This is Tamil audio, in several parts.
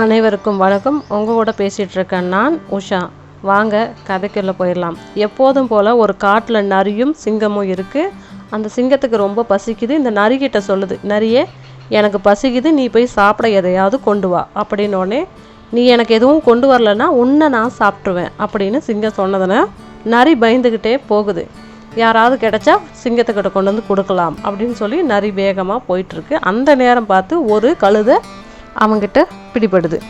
அனைவருக்கும் வணக்கம். உங்கள் கூட பேசிகிட்டு இருக்கேன் நான் உஷா. வாங்க கதைக்குள்ளே போயிடலாம். எப்போதும் போல் ஒரு காட்டில் நரியும் சிங்கமும் இருக்குது அந்த சிங்கத்துக்கு ரொம்ப பசிக்குது. இந்த நரிக்கிட்ட சொல்லுது நரியே எனக்கு பசிக்குது. நீ போய் சாப்பிட எதையாவது கொண்டு வா. அப்படின்னோடனே நீ எனக்கு எதுவும் கொண்டு வரலன்னா உன்னை நான் சாப்பிட்ருவேன் அப்படின்னு சிங்கம் சொன்னதுன்னா நரி பயந்துக்கிட்டே போகுது. யாராவது கிடைச்சா சிங்கத்துக்கிட்ட கொண்டு வந்து கொடுக்கலாம். அப்படின்னு சொல்லி நரி வேகமாக போயிட்டுருக்கு அந்த நேரம் பார்த்து ஒரு கழுதை அவங்கிட்ட பிடிபடுது.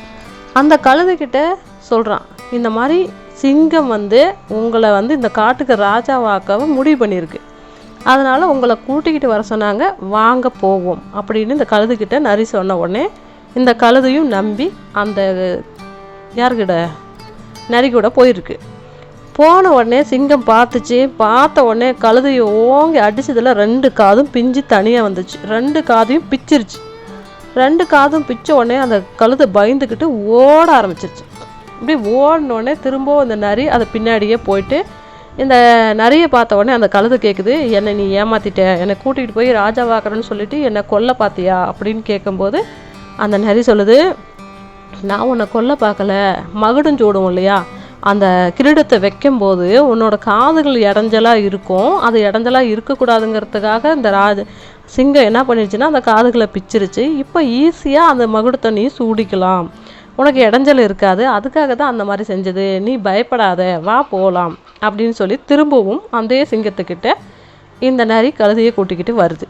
அந்த கழுதைக்கிட்ட சொல்கிறான் இந்த மாதிரி சிங்கம் வந்து உங்களை வந்து இந்த காட்டுக்கு ராஜாவாக்கவும் முடிவு பண்ணியிருக்கு. அதனால் உங்களை கூட்டிக்கிட்டு வர சொன்னாங்க வாங்க போவோம் அப்படின்னு இந்த கழுதுகிட்ட நரி சொன்ன உடனே இந்த கழுதையும் நம்பி அந்த யாருக்கிட்ட நரி கூட போயிருக்கு. போன உடனே சிங்கம் பார்த்துச்சு. பார்த்த உடனே கழுதையை ஓங்கி அடித்ததில் ரெண்டு காதும் பிஞ்சு தனியாக வந்துச்சு. ரெண்டு காதையும் பிச்சிருச்சு. ரெண்டு காதும் பிச்ச உடனே அந்த கழுதை பயந்துக்கிட்டு ஓட ஆரம்பிச்சிருச்சு. இப்படி ஓடின திரும்பவும் அந்த நரி அதை பின்னாடியே போயிட்டு இந்த நரியை பார்த்த உடனே அந்த கழுதை கேட்குது என்னை நீ ஏமாத்திட்ட? என்னை கூட்டிகிட்டு போய் ராஜாவாக்குறேன்னு சொல்லிட்டு என்னை கொல்ல பார்த்தியா? அப்படின்னு கேட்கும்போது அந்த நரி சொல்லுது நான் உன்னை கொல்ல பார்க்கல. மகுடம் சூடும் இல்லையா? அந்த கிரீடத்தை வைக்கும்போது உன்னோட காதுகள் இடைஞ்சலாக இருக்கும். அது இடைஞ்சலாக இருக்கக்கூடாதுங்கிறதுக்காக இந்த ராஜ சிங்கம் என்ன பண்ணிடுச்சுன்னா அந்த காதுகளை பிச்சிருச்சு. இப்போ ஈஸியாக அந்த மகுடு தண்ணியை சூடிக்கலாம். உனக்கு இடைஞ்சல் இருக்காது. அதுக்காக தான் அந்த மாதிரி செஞ்சது. நீ பயப்படாத. வா போகலாம் அப்படின்னு சொல்லி திரும்பவும் அந்த சிங்கத்துக்கிட்ட இந்த நரி கழுதையை கூட்டிக்கிட்டு வருது.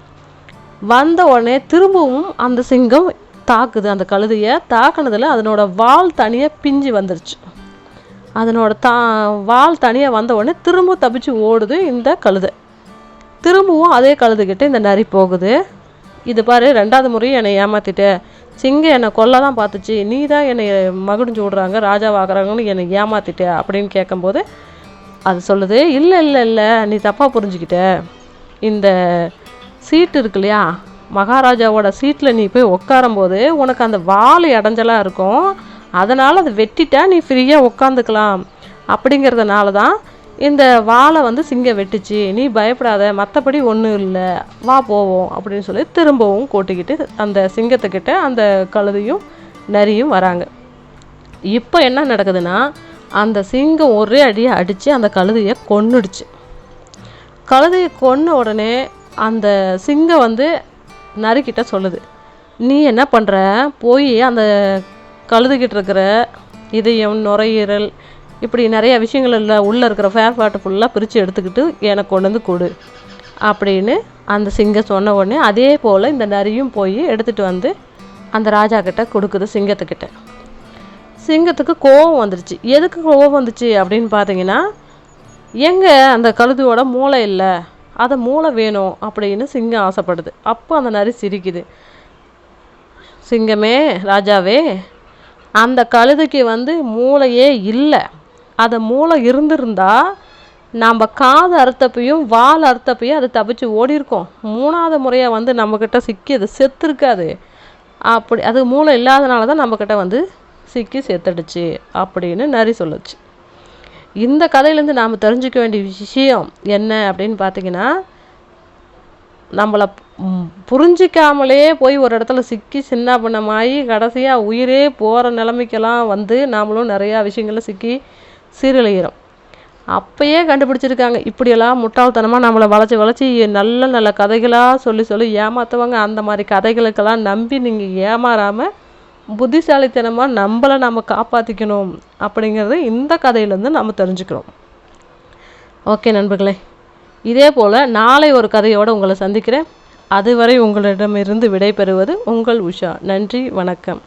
வந்த உடனே திரும்பவும் அந்த சிங்கம் தாக்குது. அந்த கழுதையை தாக்குனதில் அதனோட வால் தனியாக பிஞ்சு வந்துருச்சு. அதனோட தா வால் தனியாக வந்த உடனே திரும்ப தப்பிச்சு ஓடுது இந்த கழுதை. திரும்பவும் அதே கழுதுகிட்ட இந்த நரி போகுது. இது பாரு ரெண்டாவது முறையும் என்னை ஏமாத்திட்ட. சிங்கம் என்னை கொல்ல தான் பார்த்துச்சு. நீ தான் என்னை மகுடிஞ்சு விடுறாங்க ராஜாவாகிறாங்கன்னு என்னை ஏமாத்திட்ட அப்படின்னு கேட்கும்போது அது சொல்லுது இல்லை இல்லை இல்லை நீ தப்பாக புரிஞ்சுக்கிட்ட. இந்த சீட்டு இருக்கு இல்லையா மகாராஜாவோட சீட்டில் நீ போய் உட்காரும்போது உனக்கு அந்த வால் இடைஞ்சலாக இருக்கும். அதனால் அதை வெட்டிட்டா நீ ஃப்ரீயாக உட்காந்துக்கலாம். அப்படிங்கிறதுனால தான் இந்த வாழை வந்து சிங்கம் வெட்டுச்சு நீ பயப்படாத மற்றபடி ஒன்றும் இல்லை. வா போவோம் அப்படின்னு சொல்லி திரும்பவும் கூட்டிக்கிட்டு அந்த சிங்கத்துக்கிட்ட அந்த கழுதையும் நரியும் வராங்க. இப்போ என்ன நடக்குதுன்னா அந்த சிங்கம் ஒரே அடியை அடித்து அந்த கழுதையை கொன்னுடுச்சு. கழுதையை கொன்ன உடனே அந்த சிங்கம் வந்து நரிக்கிட்ட சொல்லுது நீ என்ன பண்ணுற போய் அந்த கழுதுகிட்டு இருக்கிற இதயம் நுரையீரல் இப்படி நிறைய விஷயங்கள் உள்ளே இருக்கிற ஃபேர் பாட்டு ஃபுல்லாக பிரித்து எடுத்துக்கிட்டு எனக்கு கொண்டு வந்து கொடு அப்படின்னு அந்த சிங்கம் சொன்ன உடனே அதே போல் இந்த நரியும் போய் எடுத்துகிட்டு வந்து அந்த ராஜா கிட்ட கொடுக்குது சிங்கத்துக்கிட்ட. சிங்கத்துக்கு கோவம் வந்துருச்சு. எதுக்கு கோவம் வந்துச்சு அப்படின்னு பார்த்தீங்கன்னா எங்கே அந்த கழுதியோட மூளை இல்லை அதை மூளை வேணும் அப்படின்னு சிங்கம் ஆசைப்படுது. அப்போ அந்த நரி சிரிக்குது. சிங்கமே ராஜாவே அந்த கழுதைக்கு வந்து மூளையே இல்லை. அதை மூளை இருந்திருந்தா நம்ம காது அறுத்தப்பையும் வால் அறுத்தப்பையும் அது தப்பிச்சு ஓடி இருக்கோம் மூணாவது முறையாக வந்து நம்மக்கிட்ட சிக்கி அது செத்துருக்காது. அப்படி அது மூளை இல்லாதனால தான் நம்மக்கிட்ட வந்து சிக்கி செத்துடுச்சு அப்படின்னு நரி சொல்லுச்சு. இந்த கதையிலேருந்து நாம் தெரிஞ்சுக்க வேண்டிய விஷயம் என்ன அப்படின்னு பார்த்தீங்கன்னா நம்மளை புரிஞ்சிக்காமலே போய் ஒரு இடத்துல சிக்கி சின்ன பண்ணமாயி கடைசியாக உயிரே போகிற நிலைமைக்கெல்லாம் வந்து நாமளும் நிறையா விஷயங்களில் சிக்கி சீரழிகிறோம். அப்பயே கண்டுபிடிச்சிருக்காங்க இப்படியெல்லாம் முட்டாள்தனமாக நம்மளை வளைச்சி வளைச்சி நல்ல நல்ல கதைகளாக சொல்லி சொல்லி ஏமாற்றுவாங்க அந்த மாதிரி கதைகளுக்கெல்லாம் நம்பி நீங்கள் ஏமாறாமல் புத்திசாலித்தனமாக நம்மளை நம்ம காப்பாற்றிக்கணும் அப்படிங்கிறது இந்த கதையிலேருந்து நம்ம தெரிஞ்சுக்கிறோம். ஓகே நண்பர்களே இதே போல் நாளை ஒரு கதையோடு உங்களை சந்திக்கிறேன். அதுவரை உங்களிடமிருந்து விடைபெறுவது உங்கள் உஷா. நன்றி வணக்கம்.